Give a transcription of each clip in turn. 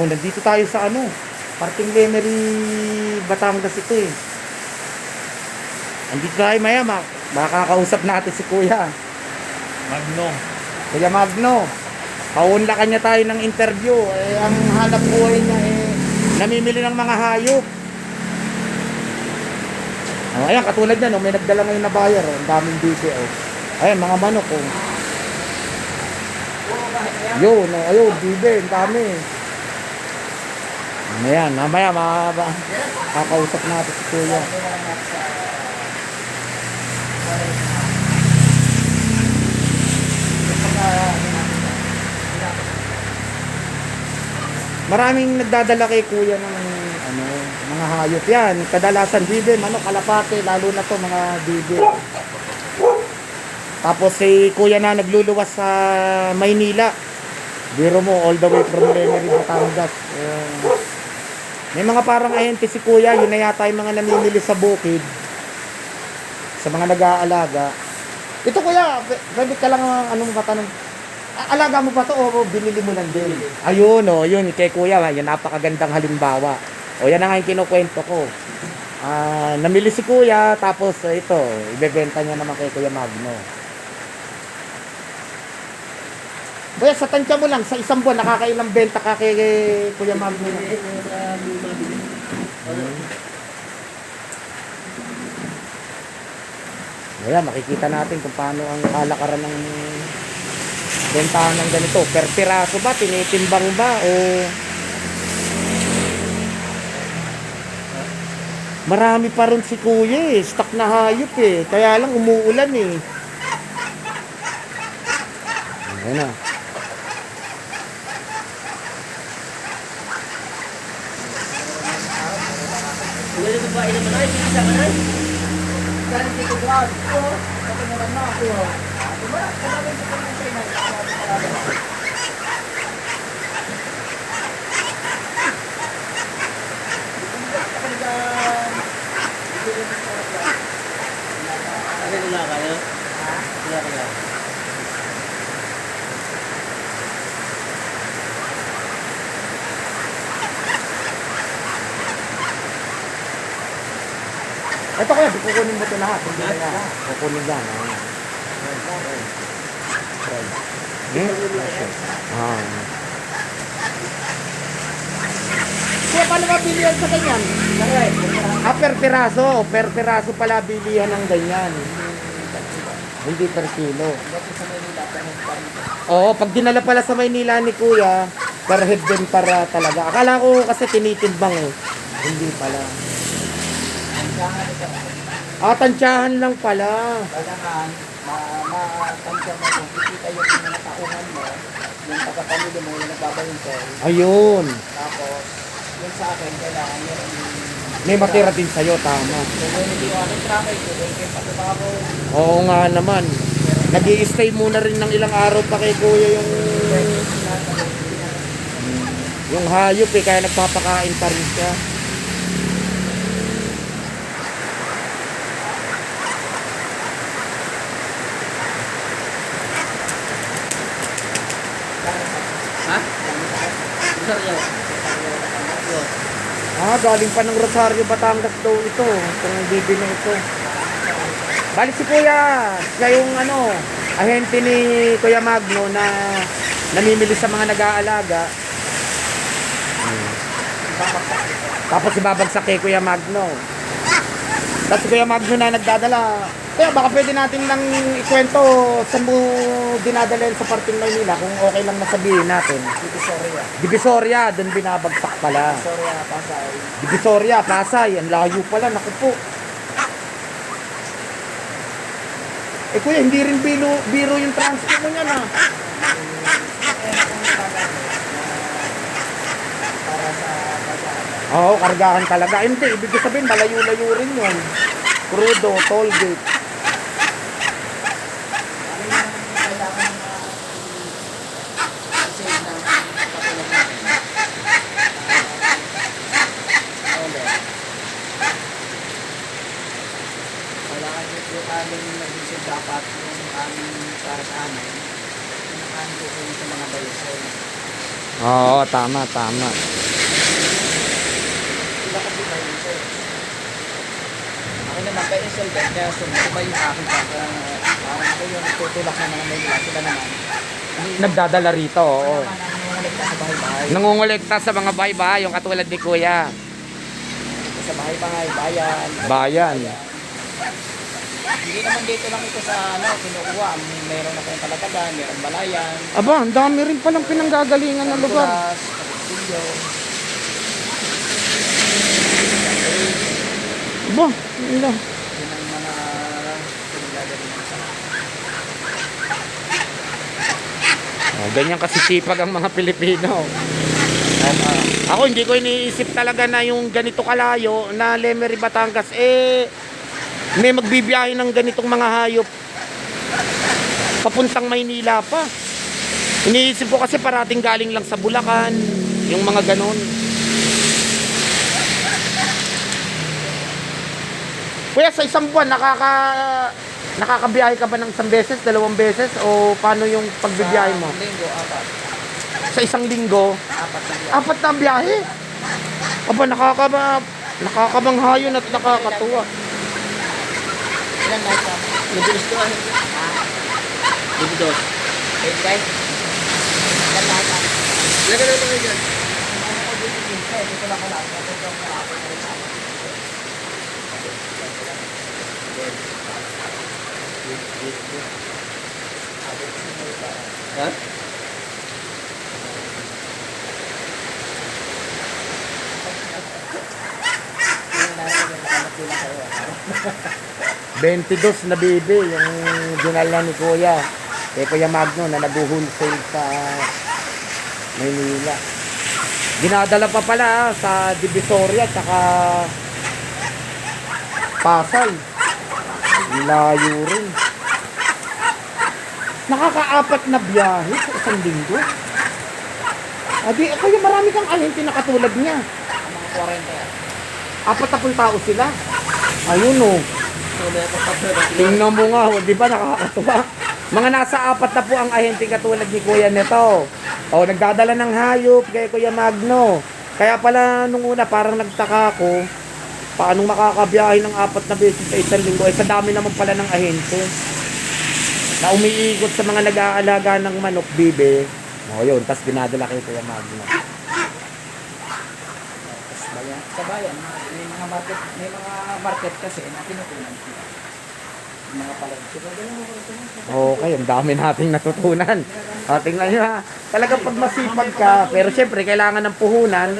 nandito tayo sa ano, parting Lemery, Batangas ito eh. Andito tayo maya, mak makakausap natin si Kuya. Magno. Kuya Magno. Paunlakan niya tayo ng interview. Eh, ang hanap buhay niya eh, namimili ng mga hayop. Oh, ayan, katulad yan, oh, may nagdala ngayon na buyer. Oh, ang daming bibi. Oh. Ayan, mga manok. Oh. Yun, oh, ayun, bibi, ang dami. Ayan, mamaya, mga, kakausap natin si Kuya. Maraming nagdadala kay kuya ng ano, mga hayop yan. Kadalasan bibe, ano, kalapate, lalo na to mga bibe. Tapos si kuya na nagluluwas sa Maynila. Biro mo, all the way from Lemery, Batangas. Eh, may mga parang ahente si kuya, yun na yata yung mga namimili sa bukid. Sa mga nag-aalaga. Ito kuya, pwede ka lang ano mo ba tanong? A- Alaga mo ba to o binili mo lang din? Ayun o, yun kay kuya, yan napakagandang halimbawa. O yan na yung kinukwento ko. Ah, namili si kuya, tapos eh, ito, ibebenta niya naman kay kuya Magno. Kuya, sa tansya mo lang, sa isang buwan, nakakailang benta ka kay kuya Magno? Ayan, makikita natin kung paano ang kalakaran ng bentahan ng ganito. Per piraso ba? Tinitimbang ba? O... Marami pa rin si kuya eh. Stock na hayop eh. Kaya lang umuulan eh. Ayan na. Ano Ito kaya, kukunin mo ito lahat. Hindi na yan. Kukunin yan. ah. Hmm? Ah. Kaya paano ba bilihan sa ganyan? Ah, per piraso. Per piraso pala bilihan ng ganyan. Hindi per kilo. Oo, pag dinala pala sa Maynila ni Kuya, per head din para talaga. Akala ko kasi tinitimbang eh. Hindi pala. Ah, tansyahan lang pala. Kailangan ma matansya mo kung kikita yung mga taungan mo, yung pagkapamili mo, yung nagbabayintay. Ayun. Tapos, yung sa akin, kailangan meron May matira din sa'yo, tama. Oo nga naman. nag stay muna rin ng ilang araw pa kay Kuya yung yung hayop eh, kaya nagpapakain pa rin siya. Galing pa ng Rosario, Batangas daw ito. Itong bibi na ito. Balik si Kuya. Siya yung ano, ahente ni Kuya Magno na namimili sa mga nag-aalaga. Tapos ibabagsak kay Kuya Magno. Tapos Kuya Magno na nagdadala. Kaya baka pwede natin lang ikwento saan mo dinadala sa parting Maynila kung okay lang masabihin natin. dito Soria. Divisoria, doon binabagsak pala. Soria, Pasay. Divisoria, Pasay, ang layo pala, naku po. Eh kuya, hindi rin biro, biro yung transport mo niyan ah. Oo, kargahan talaga. Hindi, ibig sabihin, malayo-layo rin yun. Crudo, toll gate. Ano yung kailangan na i-save ng katulad natin? Ole. Kailangan yung yung aming nag-save dapat yung aming para sa amin. Yung aming kukunin sa mga bayosol. Oo, tama, tama. Sila kasi may isa. Ako naman kay Iselden, kaya sumubay yung akin pagka parang ako yung tutulak ng mga Maynila. Sila naman. Nagdadala rito, oo. naman ang nangungulikta sa bahay-bahay. Nangungulekta sa mga bahay-bahay, yung katulad ni Kuya. Sa bahay-bahay, bayan. Bayan. Hindi naman dito lang ito sa ano, kinukuha. Mayroon na kayong kalatagan, mayroon balayan. Aba, ang dami rin palang pinanggagalingan ng lugar. Castillo. Aba. Yun ang mga pinagagalingan sa Oh, ganyan kasi sipag ang mga Pilipino. Ako hindi ko iniisip talaga na yung ganito kalayo na Lemery Batangas eh may magbibiyahe ng ganitong mga hayop papuntang Maynila pa. Iniisip ko kasi parating galing lang sa Bulacan, yung mga ganon. Kuya, sa isang buwan, nakaka, nakakabiyahe ka ba ng isang beses, dalawang beses, o paano yung pagbibiyahe mo? Sa linggo, apat. Sa isang linggo, Apat na biyahe. apat na biyahe. Aba, nakakaba, nakakabanghayon at nakakatuwa. Ilan na ito? Mabilis ko ano. Bibi dos. Wait, guys. Ilan na ito? Ilagay na ito kayo dyan. Ano ko dito dito? Dito lang ko lang. Dito lang ko lang. Ha? 22 na bibi yung dinala ni Kuya. Kay Kuya Magno na nag-wholesale sa Maynila. Dinadala pa pala ah, sa Divisoria at saka Pasay. Layo rin. Nakakaapat na biyahe sa isang linggo. Adi, kuya marami kang alinti na katulad niya. Mga 40 yan. Apat na tao sila. Ayun oh. Pa pero. Tingnan mo nga, oh, di ba nakakatuwa? Mga nasa apat na po ang ahente katulad ni Kuya Neto. O, nagdadala ng hayop kay Kuya Magno. Kaya pala nung una parang nagtaka ako, paanong makakabiyahe ng apat na beses sa isang linggo? Eh, sa dami naman pala ng ahente. Na umiikot sa mga nag-aalaga ng manok, bibe. O, yun, tas dinadala kay Kuya Magno. Bayan. Sa bayan, may mga market, may mga market kasi na tinutunan sila. Yung mga palengke. So, ganun mo ito. Okay, ang dami nating natutunan. O, tingnan nyo ha. Talagang pag masipag ka, pero syempre, kailangan ng puhunan.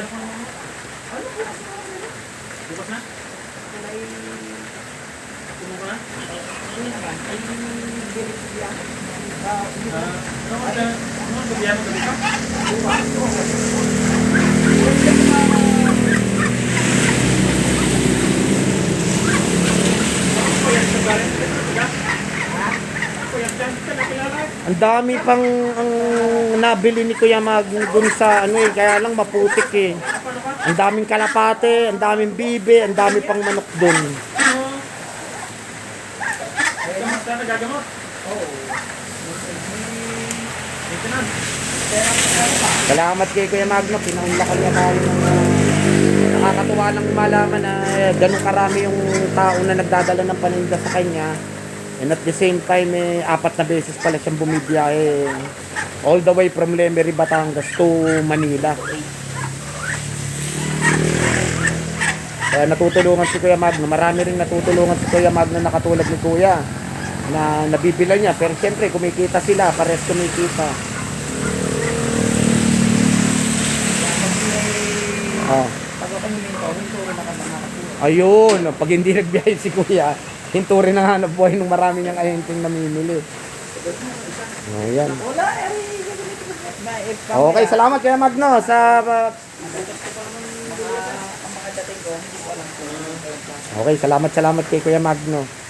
Ang dami pang ang nabili ni Kuya Mag dun sa ano eh, kaya lang maputik eh. Ang daming kalapate, ang daming bibe, ang dami pang manok dun. Salamat kay Kuya Magno, pinaunlakan niya tayo ng nakakatuwa lang malaman na eh, ganun karami yung tao na nagdadala ng paninda sa kanya. And at the same time, eh, apat na beses pala siyang bumibiyahe all the way from Lemery, Batangas to Manila. Kaya natutulungan si Kuya Magno. Marami rin natutulungan si Kuya Magno na katulad ni Kuya na nabibila niya. Pero siyempre, kumikita sila. Pares kumikita. Oh. Ayun, pag hindi nagbiyahe si Kuya, hinto rin ang hanap buhay ng marami niyang ahenteng namimili. Ayan. Wala, eh, Okay, salamat Kuya Magno sa uh, Okay, salamat salamat kay Kuya Magno.